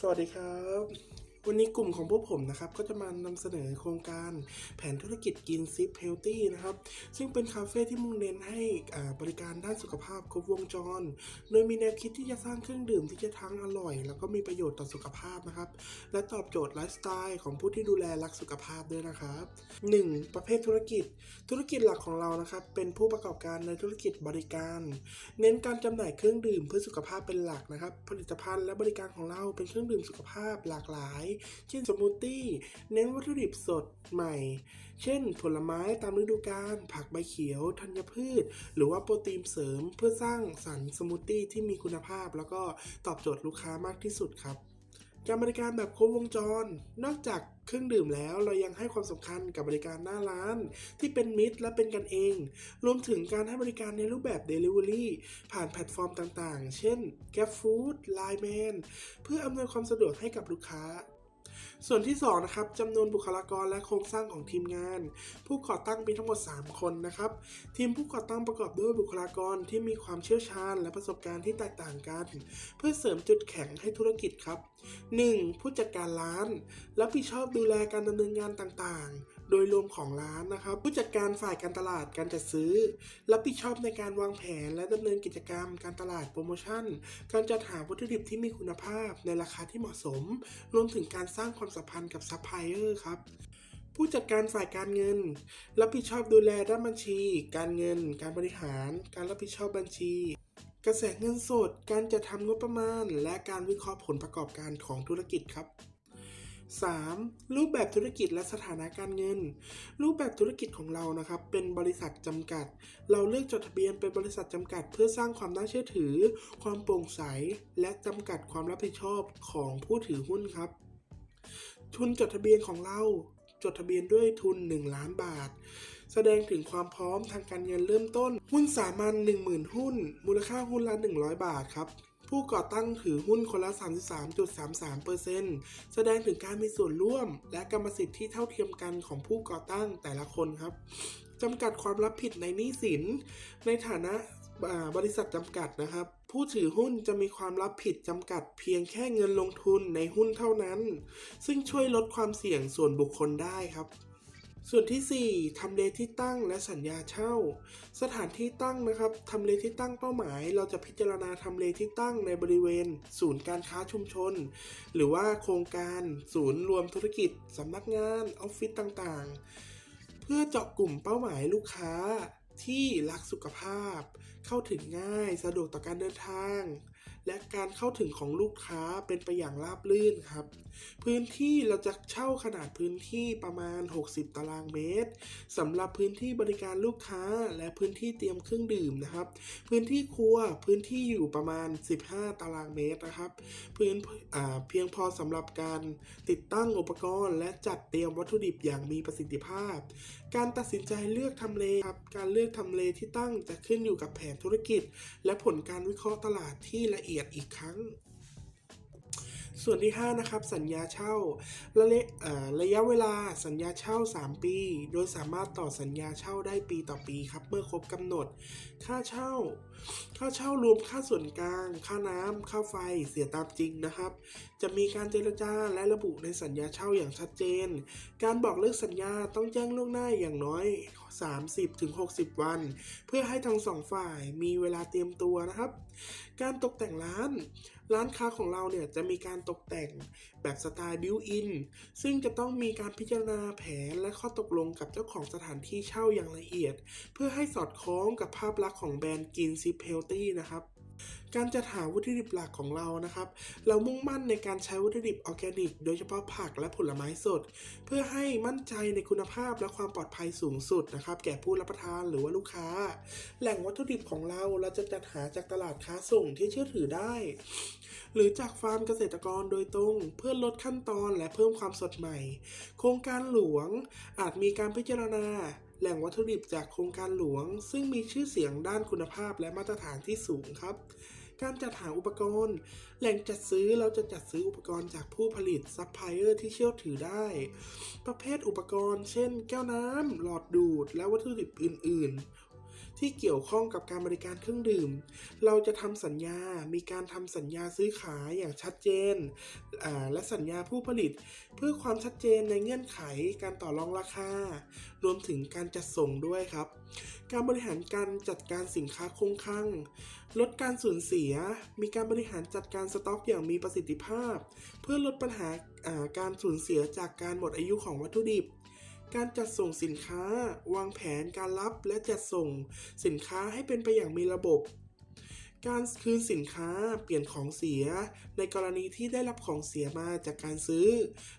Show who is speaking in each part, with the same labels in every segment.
Speaker 1: สวัสดีครับ วันนี้กลุ่มของพวกผมนะครับก็จะมานำเสนอโครงการแผนธุรกิจกินซิปเฮลตี้นะครับซึ่งเป็นคาเฟ่ที่มุ่งเน้นให้บริการด้านสุขภาพครบวงจร โดยมีแนวคิดที่จะสร้างเครื่องดื่มที่จะทั้งอร่อย แล้วก็มีประโยชน์ต่อสุขภาพนะครับ และตอบโจทย์ไลฟ์สไตล์ของผู้ที่ดูแลรักสุขภาพด้วยนะครับ 1. ประเภทธุรกิจ ธุรกิจหลักของเรานะครับเป็นผู้ประกอบการในธุรกิจบริการ เน้นการจำหน่ายเครื่องดื่มเพื่อสุขภาพเป็นหลักนะครับ ผลิตภัณฑ์และบริการของเราเป็นเครื่องดื่มสุขภาพหลากหลายเช่นสมูทตี้ เน้นวัตถุดิบสดใหม่ เช่น ผลไม้ตามฤดูกาล ผักใบเขียว ธัญพืช หรือว่าโปรตีนเสริมเพื่อสร้างสรรค์สมูทตี้ที่มีคุณภาพ แล้วก็ตอบโจทย์ลูกค้ามากที่สุดครับการบริการแบบครบวงจร นอกจากเครื่องดื่มแล้วเรายังให้ความสำคัญกับบริการหน้าร้าน ที่เป็นมิตรและเป็นกันเอง รวมถึงการให้บริการในรูปแบบ Delivery ผ่านแพลตฟอร์มต่างๆ เช่น GrabFood Line Man เพื่ออำนวยความสะดวกให้กับลูกค้า ส่วนที่ 2 นะครับจำนวนบุคลากรและโครงสร้างของทีมงาน ผู้ก่อตั้งมีทั้งหมด 3 คนนะครับ ทีมผู้ก่อตั้งประกอบด้วยบุคลากรที่มีความเชี่ยวชาญ และประสบการณ์ที่แตกต่างกัน เพื่อเสริมจุดแข็งให้ธุรกิจครับ 1. ผู้จัดการร้าน รับผิดชอบดูแลการดำเนินงานต่างๆ โดยรวมของร้านนะครับ ผู้จัดการฝ่ายการตลาดการจัดซื้อ รับผิดชอบในการวางแผนและดำเนินกิจกรรม การตลาดโปรโมชั่น การจัดหาวัตถุดิบที่มีคุณภาพในราคาที่เหมาะสม รวมถึงการสร้างความสัมพันธ์กับซัพพลายเออร์ครับผู้จัดการฝ่ายการเงิน รับผิดชอบดูแลด้านบัญชี การเงิน การบริหาร การรับผิดชอบบัญชี กระแสเงินสด การจัดทำงบประมาณ และการวิเคราะห์ผลประกอบการของธุรกิจครับ 3. รูปแบบธุรกิจและสถานะการเงิน รูปแบบธุรกิจของเรานะครับ เป็นบริษัทจำกัด เราเลือกจดทะเบียนเป็นบริษัทจำกัด เพื่อสร้างความน่าเชื่อถือ ความโปร่งใส และจำกัดความรับผิดชอบของผู้ถือหุ้นครับ ทุนจดทะเบียนของเราจดทะเบียนด้วยทุน 1 ล้านบาท แสดงถึงความพร้อมทางการเงินเริ่มต้น หุ้นสามัญ10,000 หุ้น มูลค่าหุ้นละ 100 บาทครับ ผู้ก่อตั้งถือหุ้นคนละ 33.33%แสดงถึงการมีส่วนร่วม และกรรมสิทธิ์ที่เท่าเทียมกันของผู้ก่อตั้งแต่ละคนครับจำกัดความรับผิดในหนี้สิน ในฐานะบริษัทจำกัดนะครับ ผู้ถือหุ้นจะมีความรับผิดจำกัดเพียงแค่เงินลงทุนในหุ้นเท่านั้น ซึ่งช่วยลดความเสี่ยงส่วนบุคคลได้ครับ ส่วนที่ 4ทำเลที่ตั้งและสัญญาเช่า สถานที่ตั้งนะครับทำเลที่ตั้งเป้าหมาย เราจะพิจารณาทำเลที่ตั้งในบริเวณ ศูนย์การค้าชุมชน หรือว่าโครงการ ศูนย์รวมธุรกิจสำนักงานออฟฟิศต่างๆ เพื่อเจาะกลุ่มเป้าหมายลูกค้าที่รักสุขภาพ เข้าถึงง่าย สะดวกต่อการเดินทาง และการเข้าถึงของลูกค้าเป็นไปอย่างราบรื่นครับ พื้นที่เราจะเช่าขนาดพื้นที่ประมาณ 60 ตารางเมตรสำหรับพื้นที่บริการลูกค้าและพื้นที่เตรียมเครื่องดื่มนะครับ พื้นที่ครัวพื้นที่อยู่ประมาณ 15 ตารางเมตรนะครับ พื้นเพียงพอสำหรับการติดตั้งอุปกรณ์ และจัดเตรียมวัตถุดิบอย่างมีประสิทธิภาพ การตัดสินใจเลือกทำเลครับการเลือกทำเลที่ตั้งจะขึ้นอยู่กับแผนธุรกิจ และผลการวิเคราะห์ตลาดที่ละเอียดอีกครั้ง ส่วนที่ 5 นะครับ สัญญาเช่าระยะเอ่อระยะเวลาสัญญาเช่า 3 ปี โดยสามารถต่อสัญญาเช่าได้ปีต่อปีครับ เมื่อครบกำหนด ค่าเช่า ค่าเช่ารวมค่าส่วนกลาง ค่าน้ำค่าไฟเสียตามจริงนะครับจะมีการเจรจาและระบุในสัญญาเช่าอย่างชัดเจน การบอกเลิกสัญญาต้องแจ้งล่วงหน้าอย่างน้อย 30-60 วัน เพื่อให้ทั้งสองฝ่ายมีเวลาเตรียมตัวนะครับ การตกแต่งร้าน ร้านค้าของเราเนี่ยจะมีการตกแต่งแบบสไตล์บิวอินซึ่งจะต้องมีการพิจารณาแผนและข้อตกลงกับเจ้าของสถานที่เช่าอย่างละเอียด เพื่อให้สอดคล้องกับภาพลักษณ์ของแบรนด์กินซิปเฮลตี้นะครับ การจัดหาวัตถุดิบหลักของเรานะครับ เรามุ่งมั่นในการใช้วัตถุดิบออร์แกนิก โดยเฉพาะผักและผลไม้สด เพื่อให้มั่นใจในคุณภาพและความปลอดภัยสูงสุดนะครับ แก่ผู้รับประทานหรือว่าลูกค้า แหล่งวัตถุดิบของเราเราจะจัดหาจากตลาดค้าส่งที่เชื่อถือได้ หรือจากฟาร์มเกษตรกรโดยตรง เพื่อลดขั้นตอนและเพิ่มความสดใหม่ โครงการหลวงอาจมีการพิจารณา แหล่งวัตถุดิบจากโครงการหลวง ซึ่งมีชื่อเสียงด้านคุณภาพและมาตรฐานที่สูงครับ การจัดหาอุปกรณ์ แหล่งจัดซื้อเราจะจัดซื้ออุปกรณ์จากผู้ผลิตซัพพลายเออร์ที่เชื่อถือได้ ประเภทอุปกรณ์ เช่น แก้วน้ำหลอดดูด และวัตถุดิบอื่น ๆ ที่เกี่ยวข้องกับการบริการเครื่องดื่ม เราจะทำสัญญา มีการทำสัญญาซื้อขายอย่างชัดเจน และสัญญาผู้ผลิต เพื่อความชัดเจนในเงื่อนไขการต่อรองราคา รวมถึงการจัดส่งด้วยครับ การบริหารการจัดการสินค้าคงคลังลดการสูญเสีย มีการบริหารจัดการสต็อกอย่างมีประสิทธิภาพ เพื่อลดปัญหาการสูญเสียจากการหมดอายุของวัตถุดิบ การจัดส่งสินค้า วางแผนการรับและจัดส่งสินค้าให้เป็นไปอย่างมีระบบ การคืนสินค้าเปลี่ยนของเสีย ในกรณีที่ได้รับของเสียมาจากการซื้อ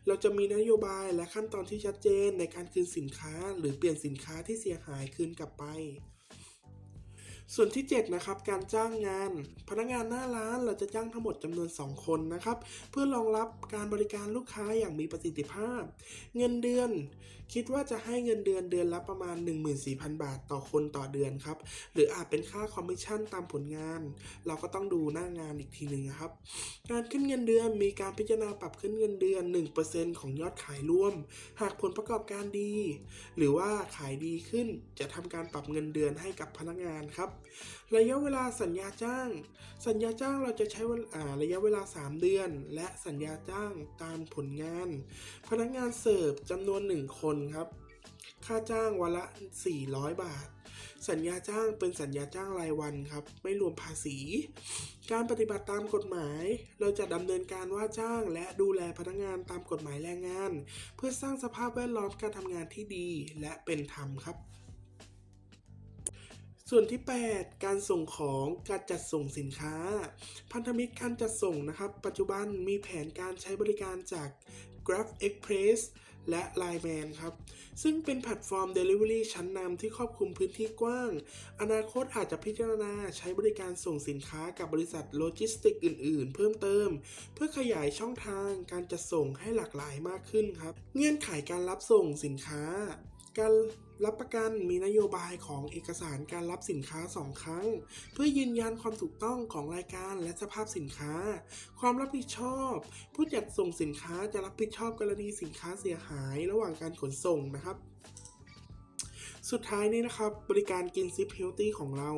Speaker 1: เราจะมีนโยบายและขั้นตอนที่ชัดเจนในการคืนสินค้า หรือเปลี่ยนสินค้าที่เสียหายคืนกลับไป ส่วนที่ 7 นะครับ การจ้างงาน พนักงานหน้าร้านเราจะจ้างทั้งหมดจำนวน 2 คนนะครับ เพื่อรองรับการบริการลูกค้าอย่างมีประสิทธิภาพ เงินเดือน คิดว่าจะให้เงินเดือนเดือนละประมาณ 14,000 บาทต่อคนต่อเดือนครับ หรืออาจเป็นค่าคอมมิชชั่นตามผลงาน เราก็ต้องดูหน้างานอีกทีหนึ่งครับ การขึ้นเงินเดือนมีการพิจารณาปรับขึ้นเงินเดือน 1%ของยอดขายรวม หากผลประกอบการดี หรือว่าขายดีขึ้นจะทำการปรับเงินเดือนให้กับพนักงานครับระยะเวลาสัญญาจ้าง สัญญาจ้างเราจะใช้วาระยะเวลา 3 เดือน และสัญญาจ้างตามผลงาน พนักงานเสิร์ฟจำนวน 1 คนครับ ค่าจ้างวันละ 400 บาท สัญญาจ้างเป็นสัญญาจ้างรายวันครับ ไม่รวมภาษี การปฏิบัติตามกฎหมาย เราจะดำเนินการว่าจ้างและดูแลพนักงานตามกฎหมายแรงงาน เพื่อสร้างสภาพแวดล้อมการทำงานที่ดีและเป็นธรรมครับ ส่วนที่ 8 การส่งของการจัดส่งสินค้า พันธมิตรการจัดส่งนะครับ ปัจจุบันมีแผนการใช้บริการจาก Grab Express และ Line Man ครับ ซึ่งเป็นแพลตฟอร์ม Delivery ชั้นนำที่ครอบคลุมพื้นที่กว้าง อนาคตอาจจะพิจารณาใช้บริการส่งสินค้ากับบริษัทโลจิสติกอื่นๆ เพิ่มเติม เพื่อขยายช่องทางการจัดส่งให้หลากหลายมากขึ้นครับ เงื่อนไขการรับส่งสินค้า การรับประกันมีนโยบายของเอกสารการรับสินค้า 2 ครั้ง เพื่อยืนยันความถูกต้องของรายการและสภาพสินค้า ความรับผิดชอบ ผู้จัดส่งสินค้าจะรับผิดชอบกรณีสินค้าเสียหายระหว่างการขนส่งนะครับ สุดท้ายนี้นะครับ บริการกินซิปเฮลตี้ของเรา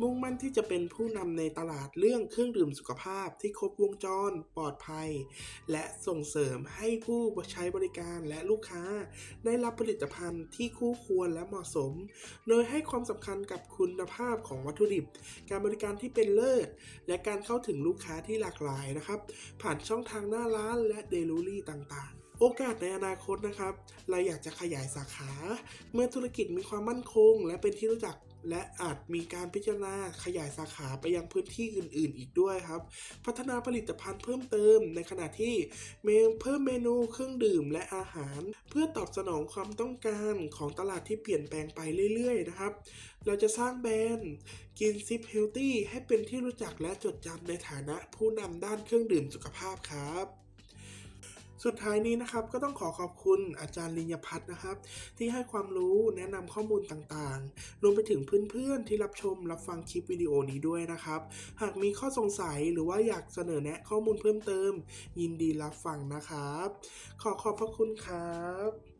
Speaker 1: มุ่งมั่นที่จะเป็นผู้นำในตลาดเรื่องเครื่องดื่มสุขภาพที่ครบวงจร ปลอดภัย และส่งเสริมให้ผู้ใช้บริการและลูกค้า ได้รับผลิตภัณฑ์ที่คู่ควรและเหมาะสม โดยให้ความสำคัญกับคุณภาพของวัตถุดิบ การบริการที่เป็นเลิศ และการเข้าถึงลูกค้าที่หลากหลายนะครับ ผ่านช่องทางหน้าร้านและเดลิเวอรี่ต่างๆ โอกาสในอนาคตนะครับ เราอยากจะขยายสาขา เมื่อธุรกิจมีความมั่นคง และเป็นที่รู้จักและอาจมีการพิจารณาขยายสาขาไปยังพื้นที่อื่น ๆ อีกด้วยครับ พัฒนาผลิตภัณฑ์เพิ่มเติม ในขณะที่เมเพิ่มเมนูเครื่องดื่มและอาหาร เพื่อตอบสนองความต้องการของตลาดที่เปลี่ยนแปลงไปเรื่อย ๆ นะครับ เราจะสร้างแบรนด์กินซิปเฮลตี้ให้เป็นที่รู้จักและจดจำในฐานะผู้นำด้านเครื่องดื่มสุขภาพครับ สุดท้ายนี้นะครับก็ต้องขอขอบคุณอาจารย์ลิญญพัฒน์นะครับ ที่ให้ความรู้แนะนำข้อมูลต่างๆ รวมไปถึงเพื่อนๆที่รับชมรับฟังคลิปวิดีโอนี้ด้วยนะครับ หากมีข้อสงสัยหรือว่าอยากเสนอแนะข้อมูลเพิ่มเติม ยินดีรับฟังนะครับ ขอขอบพระคุณครับ